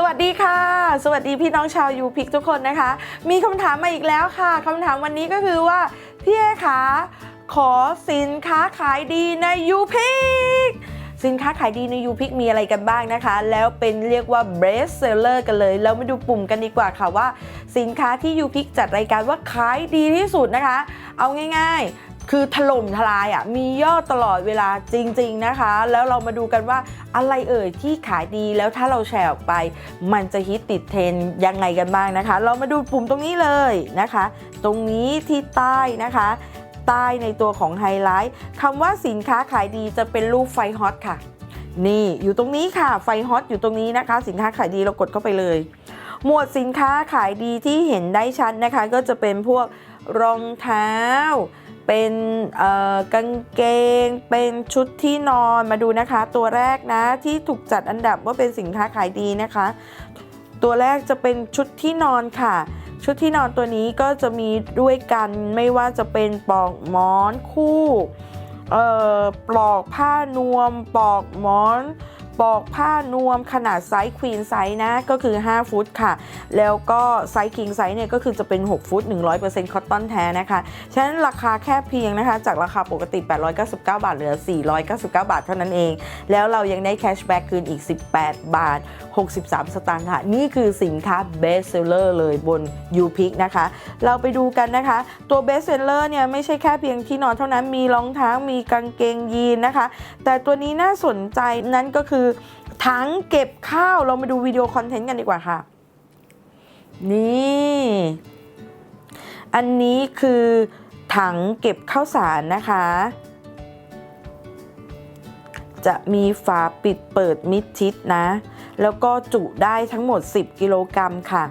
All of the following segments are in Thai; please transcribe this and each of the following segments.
สวัสดีค่ะ สวัสดีพี่น้องชาวยูพิกทุกคนนะคะ มีคำถามมาอีกแล้วค่ะคำถามวันนี้ก็คือว่าพี่เอคะขอสินค้าขายดีในยูพิกสินค้าขายดีในยูพิกมีอะไรกันบ้างนะคะ แล้วเป็นเรียกว่า best seller กันเลยแล้วมาดูปุ่มกันดีกว่าค่ะว่า สินค้าที่ยูพิกจัดรายการว่าขายดีที่สุดนะคะ เอาง่าย ๆ คือถล่มทลายอะมียอดตลอดเวลาจริง ๆนะคะ แล้วเรามาดูกันว่าอะไรเอ่ยที่ขายดีแล้วถ้าเราแชร์ออกไป มันจะฮิตติดเทรนยังไงกันบ้างนะคะ เรามาดูปุ่มตรงนี้เลยนะคะ ตรงนี้ที่ใต้นะคะใต้ในตัวของไฮไลท์คำว่าสินค้าขายดีจะเป็นรูปไฟฮอตค่ะ นี่อยู่ตรงนี้ค่ะ ไฟฮอตอยู่ตรงนี้นะคะ สินค้าขายดีเรากดเข้าไปเลย หมวดสินค้าขายดีที่เห็นได้ชัดนะคะ ก็จะเป็นพวกรองเท้า เป็นกางเกง เป็นชุดที่นอนมาดูนะคะ ตัวแรกนะที่ถูกจัดอันดับว่าเป็นสินค้าขายดีนะคะ ตัวแรกจะเป็นชุดที่นอนค่ะ ชุดที่นอนตัวนี้ก็จะมีด้วยกันไม่ว่าจะเป็นปลอกหมอนคู่ปลอกผ้านวมปลอกหมอน ปอกผ้านวมขนาดไซส์ควีนไซส์นะก็คือ 5 ฟุตค่ะ แล้วก็ไซส์คิงไซส์เนี่ยก็คือจะเป็น 6 ฟุต 100%คอตตอนแท้นะคะ ฉะนั้นราคาแค่เพียงนะคะ จากราคาปกติ 899 บาท เหลือ 499 บาทเท่านั้นเอง แล้วเรายังได้แคชแบ็กคืนอีก 18 บาท 63 สตางค์ค่ะ นี่คือสินค้า best seller เลยบน u p i c นะคะ เราไปดูกันนะคะ ตัว best seller เนี่ยไม่ใช่แค่เพียงที่นอนเท่านั้นมีรองเท้ามีกางเกงยีนนะคะ แต่ตัวนี้น่าสนใจนั่นก็คือถังเก็บข้าว เรามาดูวิดีโอคอนเทนต์กันดีกว่าค่ะ นี่ อันนี้คือถังเก็บข้าวสารนะคะ จะมีฝาปิดเปิดมิดชิดนะ แล้วก็จุได้ทั้งหมด 10 กิโลกรัมค่ะ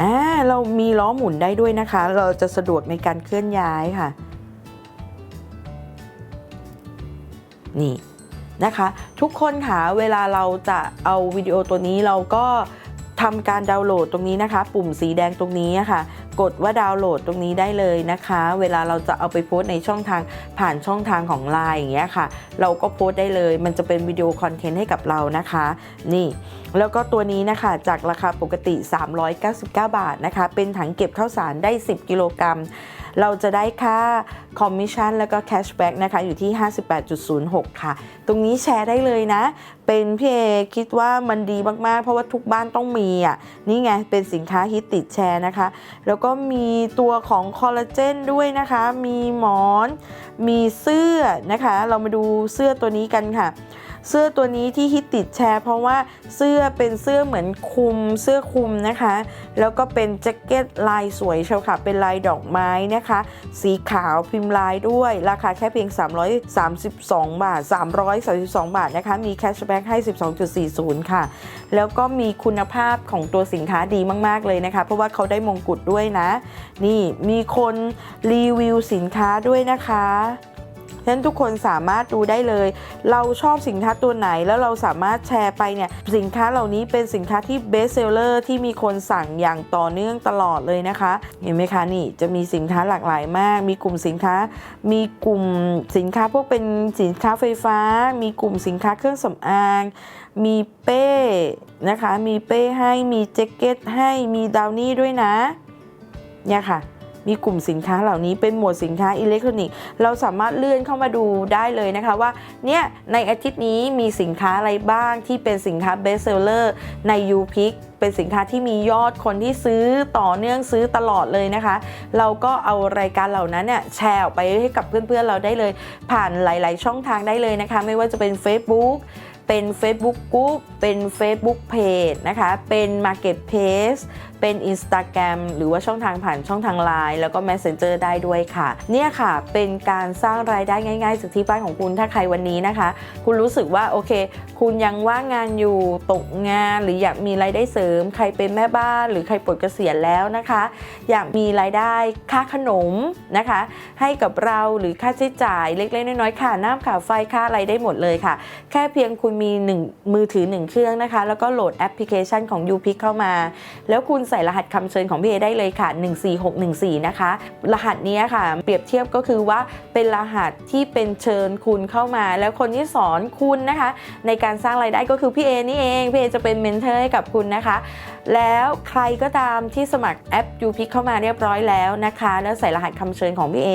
อ่าเรามีล้อหมุนได้ด้วยนะคะ เราจะสะดวกในการเคลื่อนย้ายค่ะ นี่นะคะทุกคนค่ะเวลาเราจะเอาวิดีโอตัวนี้เราก็ทำการดาวน์โหลดตรงนี้นะคะ ปุ่มสีแดงตรงนี้อะค่ะ กดว่าดาวน์โหลดตรงนี้ได้เลยนะคะ เวลาเราจะเอาไปโพสในช่องทางผ่านช่องทางของ Line อย่างเงี้ยค่ะ เราก็โพสได้เลย มันจะเป็นวิดีโอคอนเทนต์ให้กับเรานะคะ นี่ แล้วก็ตัวนี้นะคะจากราคาปกติ 399 บาทนะคะ เป็นถังเก็บข้าวสารได้ 10 กิโลกรัมเราจะได้ค่าคอมมิชชั่นแล้วก็แคชแบ็กนะคะอยู่ที่ 58.06 ค่ะ ตรงนี้แชร์ได้เลยนะเป็นพี่เอคิดว่ามันดีมากๆ เพราะว่าทุกบ้านต้องมีอะนี่ไงเป็นสินค้าฮิตติดแชร์นะคะ แล้วก็มีตัวของคอลลาเจนด้วยนะคะ มีหมอน มีเสื้อนะคะ เรามาดูเสื้อตัวนี้กันค่ะ เสื้อตัวนี้ที่ฮิตติดแชร์ เพราะว่าเสื้อเป็นเสื้อเหมือนคลุมเสื้อคลุมนะคะ แล้วก็เป็นแจ็คเก็ตลายสวยเชียวค่ะเป็นลายดอกไม้นะคะ สีขาวพิมพ์ลายด้วย ราคาแค่เพียง 332 บาท 332 บาทนะคะ มีแคชแบ็กให้ 12.40 ค่ะ แล้วก็มีคุณภาพของตัวสินค้าดีมาก ๆ เลยนะคะ เพราะว่าเขาได้มงกุฎด้วยนะ นี่มีคนรีวิวสินค้าด้วยนะคะ ฉะนั้นทุกคนสามารถดูได้เลย เราชอบสินค้าตัวไหนแล้วเราสามารถแชร์ไปเนี่ยสินค้าเหล่านี้เป็นสินค้าที่เบสเซลเลอร์ที่มีคนสั่งอย่างต่อเนื่องตลอดเลยนะคะ เห็นไหมคะนี่จะมีสินค้าหลากหลายมาก มีกลุ่มสินค้า มีกลุ่มสินค้าพวกเป็นสินค้าไฟฟ้า มีกลุ่มสินค้าเครื่องสำอาง มีเป้นะคะ มีเป้ให้ มีแจ็คเก็ตให้ มีดาวนี่ด้วยนะ เนี่ยค่ะ มีกลุ่มสินค้าเหล่านี้เป็นหมวดสินค้าอิเล็กทรอนิกส์เราสามารถเลื่อนเข้ามาดูได้เลยนะคะว่าเนี่ยในอาทิตย์นี้มีสินค้าอะไรบ้างที่เป็นสินค้าเบสเซลเลอร์ใน u p i c เป็นสินค้าที่มียอดคนที่ซื้อต่อเนื่องซื้อตลอดเลยนะคะ เราก็เอารายการเหล่านั้นเนี่ยแชร์ออกไปให้กับเพื่อนๆเราได้เลย ผ่านหลาย ๆ ช่องทางได้เลยนะคะ ไม่ว่าจะเป็น Facebook เป็น Facebook Group เป็น Facebook Page นะคะ เป็น Marketplace เป็น Instagram หรือว่าช่องทางผ่านช่องทาง Line แล้วก็ Messenger ได้ด้วยค่ะ เนี่ยค่ะเป็นการสร้างรายได้ง่าย ๆ จากที่บ้านของคุณถ้าใครวันนี้นะคะ คุณรู้สึกว่าโอเค คุณยังว่างงานอยู่ตกงาน หรืออยากมีรายได้เสริม ใครเป็นแม่บ้าน หรือใครปลดเกษียณแล้วนะคะ อยากมีรายได้ค่าขนมนะคะ ให้กับเราหรือค่าใช้จ่ายเล็กๆน้อยๆค่ะน้ำค่าไฟค่าอะไรได้หมดเลยค่ะ แค่เพียงคุณมี 1 มือถือ 1 เครื่องนะคะ แล้วก็โหลดแอปพลิเคชันของ u p i c เข้ามา แล้วคุณใส่รหัสคำเชิญของพี่เอได้เลยค่ะ 14614 นะคะ รหัสนี้ค่ะ เปรียบเทียบก็คือว่าเป็นรหัสที่เป็นเชิญคุณเข้ามา แล้วคนที่สอนคุณนะคะ ในการสร้างรายได้ก็คือพี่เอนี่เองพี่เอจะเป็นเมนเทอร์ให้กับคุณนะคะ แล้วใครก็ตามที่สมัครแอป u p i c เข้ามาเรียบร้อยแล้วนะคะ แล้วใส่รหัสคำเชิญของพี่เอ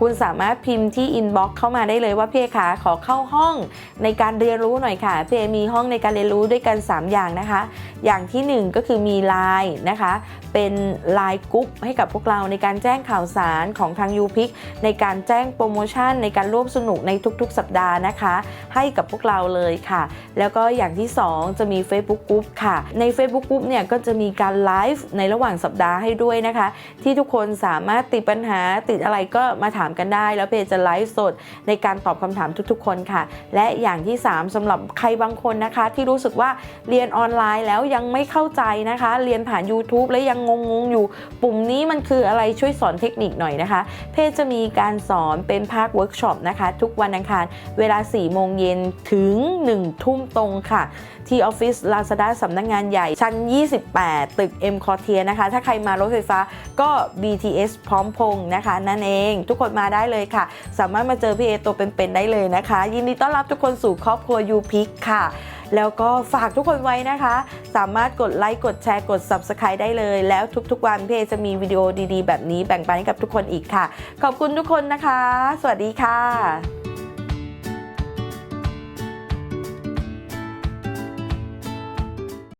คุณสามารถพิมพ์ที่ inbox เข้ามาได้เลยว่าพี่เอคะขอเข้าห้องในการเรียนรู้หน่อยค่ะพี่เอมีห้องในการเรียนรู้ด้วยกัน 3 อย่างนะคะ อย่างทีหนึ่1 ก็คือมี Line นะคะ เป็นไลน์กรุ๊ปให้กับพวกเราในการแจ้งข่าวสารของทาง u p i c ในการแจ้งโปรโมชั่น ในการร่วมสนุกในทุกๆ สัปดาห์นะคะ ให้กับพวกเราเลยค่ะ แล้วก็อย่างที่ 2 จะมี Facebook Group ค่ะ ใน Facebook Group เนี่ยก็จะมีการไลฟ์ในระหว่างสัปดาห์ให้ด้วยนะคะ ที่ทุกคนสามารถติดปัญหาติดอะไรก็มาถามกันได้ แล้วเพจจะไลฟ์สดในการตอบคำถามทุกๆ คนค่ะ และอย่างที่ 3สำหรับใครบางคนนะคะ ที่รู้สึกว่าเรียนออนไลน์แล้วยังไม่เข้าใจนะคะ เรียนผ่าน YouTube แล้วยังงงๆอยู่ ปุ่มนี้มันคืออะไรช่วยสอนเทคนิคหน่อยนะคะ เพจจะมีการสอนเป็นภาคเวิร์กช็อปนะคะ ทุกวันอังคารเวลา 4 โมงเย็นถึง 1 ทุ่มตรงค่ะ ที่ออฟฟิศ Lazada สำนักงงานใหญ่ชั้น 28 ตึก M c o r t i e r นะคะ ถ้าใครมารถไฟฟ้าก็ BTS พร้อมพงนะคะ นั่นเองทุกคนมาได้เลยค่ะ สามารถมาเจอพี่เอตัวเป็นๆได้เลยนะคะ ยินดีต้อนรับทุกคนสู่ครอบครัวยูพิกค่ะ แล้วก็ฝากทุกคนไว้นะคะ สามารถกดไลค์กดแชร์กด Subscribe ได้เลย แล้วทุกๆวันพี่เอจะมีวิดีโอดีๆ แบบนี้แบ่งปันให้กับทุกคนอีกค่ะ ขอบคุณทุกคนนะคะ สวัสดีค่ะ